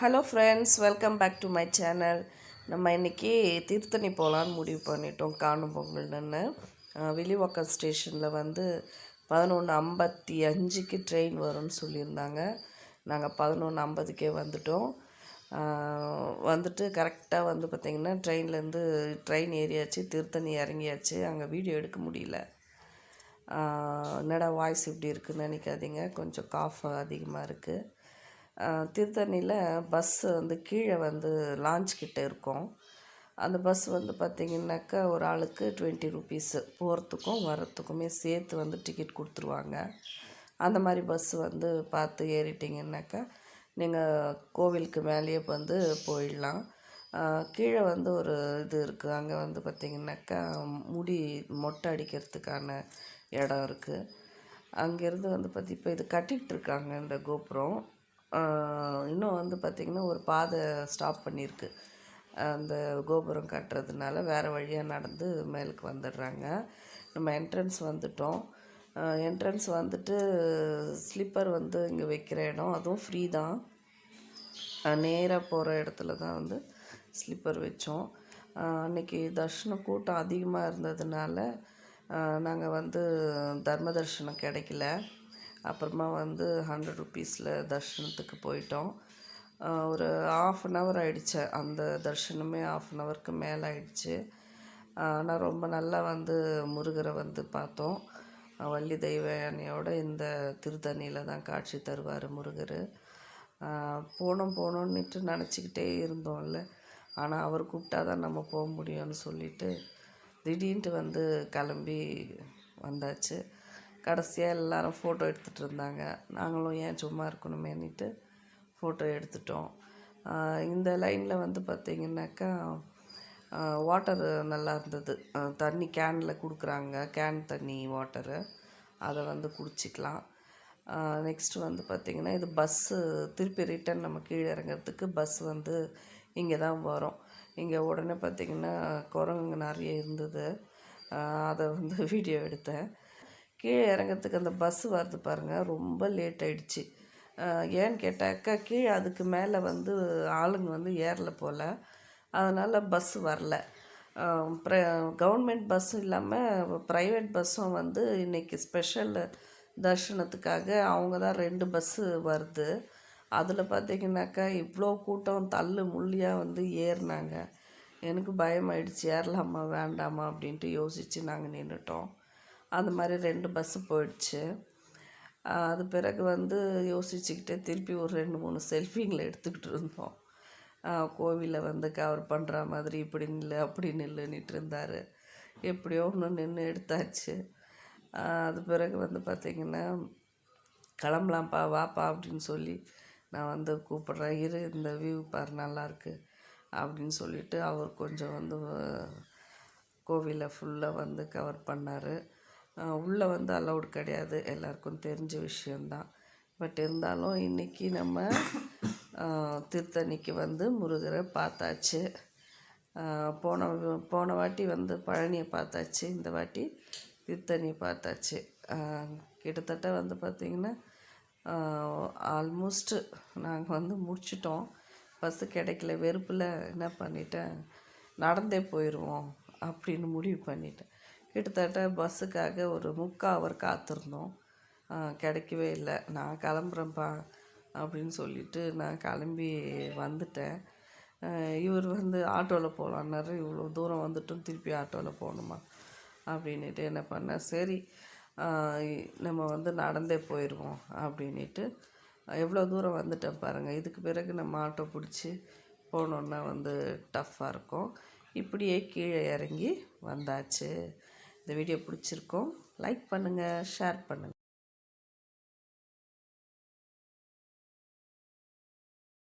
Hello friends welcome back to my channel நம்ம இன்றைக்கி திருத்தணி போகலான்னு முடிவு பண்ணிட்டோம் காணும் பொங்கல்னு வில்லிவாக்கம் ஸ்டேஷனில் வந்து பதினொன்று ஐம்பத்தி அஞ்சுக்கு ட்ரெயின் வரும்னு சொல்லியிருந்தாங்க. நாங்கள் பதினொன்று ஐம்பதுக்கே வந்துட்டோம். வந்துட்டு கரெக்டாக வந்து பார்த்திங்கன்னா ட்ரெயின்லேருந்து ட்ரெயின் ஏறியாச்சு திருத்தணி இறங்கியாச்சு. அங்கே வீடியோ எடுக்க முடியல. என்னடா வாய்ஸ் இப்படி இருக்குதுன்னு நினைக்காதீங்க. கொஞ்சம் காஃப் அதிகமாக இருக்குது திருத்தணியில் பஸ்ஸு வந்து கீழே வந்து லான்ச் கிட்டே இருக்கும். அந்த பஸ் வந்து பார்த்திங்கனாக்கா ஒரு ஆளுக்கு டுவெண்ட்டி ருபீஸு போகிறதுக்கும் வரத்துக்குமே சேர்த்து வந்து டிக்கெட் கொடுத்துருவாங்க. அந்த மாதிரி பஸ்ஸு வந்து பார்த்து ஏறிட்டிங்கனாக்கா நீங்கள் கோவிலுக்கு மேலேயே வந்து போயிடலாம். கீழே வந்து ஒரு இது இருக்குது அங்கே வந்து பார்த்திங்கனாக்கா முடி மொட்டை அடிக்கிறதுக்கான இடம் இருக்குது அங்கேருந்து வந்து பார்த்தி இப்போ இது கட்டிகிட்டு இருக்காங்க இந்த கோபுரம். இன்னும் வந்து பார்த்திங்கன்னா ஒரு பாதை ஸ்டாப் பண்ணியிருக்கு அந்த கோபுரம் கட்டுறதுனால வேறு வழியாக நடந்து மேலுக்கு வந்துடுறாங்க. நம்ம என்ட்ரன்ஸ் வந்துட்டோம். என்ட்ரன்ஸ் வந்துட்டு ஸ்லிப்பர் வந்து இங்கே வைக்கிற இடம். அதுவும் ஃப்ரீ தான். நேராக போகிற இடத்துல தான் வந்து ஸ்லிப்பர் வச்சோம். அன்றைக்கி தர்ஷனம் கூட்டம் அதிகமாக இருந்ததுனால நாங்கள் வந்து தர்ம தர்ஷனம் கிடைக்கல. அப்புறமா வந்து ஹண்ட்ரட் ருப்பீஸில் தர்ஷனத்துக்கு போயிட்டோம். ஒரு ஆஃப் அன் ஹவர் ஆகிடுச்சு அந்த தர்ஷனமே ஆஃப் அன் ஹவருக்கு மேலே ஆயிடுச்சு. ஆனால் ரொம்ப நல்லா வந்து முருகரை வந்து பார்த்தோம். வள்ளி தெய்வயானையோட இந்த திருத்தணியில் தான் காட்சி தருவார் முருகர். போனோம் போனோன்னுட்டு நினச்சிக்கிட்டே இருந்தோம்ல. ஆனால் அவர் கூப்பிட்டா தான் நம்ம போக முடியும்னு சொல்லிட்டு திடீர்னுட்டு வந்து கிளம்பி வந்தாச்சு. கடைசியாக எல்லோரும் ஃபோட்டோ எடுத்துகிட்டு இருந்தாங்க. நாங்களும் ஏன் சும்மா இருக்கணுமேனிட்டு ஃபோட்டோ எடுத்துட்டோம். இந்த லைனில் வந்து பார்த்திங்கனாக்கா வாட்டர் நல்லா இருந்தது. தண்ணி கேனில் கொடுக்குறாங்க. கேன் தண்ணி வாட்டரு அதை வந்து குடிச்சிக்கலாம். நெக்ஸ்ட்டு வந்து பார்த்திங்கன்னா இது பஸ்ஸு திருப்பி ரிட்டன் நம்ம கீழே இறங்கிறதுக்கு பஸ் வந்து இங்கே தான் வரும். இங்கே உடனே பார்த்திங்கன்னா குரங்குங்க நிறைய இருந்தது. அதை வந்து வீடியோ எடுத்தேன். கீழே இறங்கிறதுக்கு அந்த பஸ்ஸு வருது பாருங்கள் ரொம்ப லேட் ஆகிடுச்சு ஏன்னு கேட்டாக்கா கீழே அதுக்கு மேலே வந்து ஆளுங்க வந்து ஏறல போல். அதனால் பஸ்ஸு வரல. ப்ர கவர்மெண்ட் பஸ்ஸும் இல்லாமல் ப்ரைவேட் பஸ்ஸும் வந்து இன்றைக்கி ஸ்பெஷல் தர்ஷனத்துக்காக அவங்க தான் ரெண்டு பஸ்ஸு வருது. அதில் பார்த்திங்கனாக்கா இவ்வளோ கூட்டம் தள்ளு முள்ளியாக வந்து ஏறினாங்க. எனக்கு பயமாயிடுச்சு ஏறலாமா வேண்டாமா அப்படின்ட்டு யோசித்து நாங்கள் நின்றுட்டோம் அந்த மாதிரி ரெண்டு பஸ்ஸு போயிடுச்சு. அது பிறகு வந்து யோசிச்சுக்கிட்டே திருப்பி ஒரு ரெண்டு மூணு செல்ஃபிங்களை எடுத்துக்கிட்டு இருந்தோம். கோவிலை வந்து கவர் பண்ணுற மாதிரி இப்படி நில்லு அப்படி நில்லுன்னுட்டு இருந்தார். எப்படியோ ஒன்று நின்று எடுத்தாச்சு. அது பிறகு வந்து பார்த்திங்கன்னா கிளம்பலாம்ப்பா வாப்பா அப்படின்னு சொல்லி நான் வந்து கூப்பிட்றேன். இரு இந்த வியூ பார் நல்லாயிருக்கு அப்படின்னு சொல்லிவிட்டு அவர் கொஞ்சம் வந்து கோவிலை ஃபுல்லாக வந்து கவர் பண்ணார். உள்ளே வந்து அலௌடு கிடையாது. எல்லாருக்கும் தெரிஞ்ச விஷயந்தான் பட் இருந்தாலும் இன்றைக்கி நம்ம திருத்தணிக்கு வந்து முருகரை பார்த்தாச்சு. போன போன வாட்டி வந்து பழனியை பார்த்தாச்சு. இந்த வாட்டி திருத்தணியை பார்த்தாச்சு. கிட்டத்தட்ட வந்து பார்த்திங்கன்னா ஆல்மோஸ்ட்டு நாங்கள் வந்து முடிச்சிட்டோம். பஸ்ஸு கிடைக்கல. வெறுப்பில் என்ன பண்ணிட்டேன்? நடந்தே போயிடுவோம் அப்படின்னு முடிவு பண்ணிட்டேன். கிட்டத்தட்ட பஸ்ஸுக்காக ஒரு முக்கால் அவர் காத்திருந்தோம். கிடைக்கவே இல்லை. நான் கிளம்புறேன்ப்பா அப்படின்னு சொல்லிட்டு நான் கிளம்பி வந்துட்டேன். இவர் வந்து ஆட்டோவில் போகலான்னாரு இவ்வளோ தூரம் வந்துட்டும் திருப்பி ஆட்டோவில் போகணுமா அப்படின்ட்டு என்ன பண்ணேன் சரி நம்ம வந்து நடந்தே போயிடுவோம் அப்படின்ட்டு எவ்வளோ தூரம் வந்துட்டேன் பாருங்கள் இதுக்கு பிறகு நம்ம ஆட்டோ பிடிச்சி போனோன்னா வந்து டஃப்பாக இருக்கும். இப்படியே கீழே இறங்கி வந்தாச்சு. இந்த வீடியோ பிடிச்சிருக்கோம். லைக் பண்ணுங்கள் ஷேர் பண்ணுங்கள்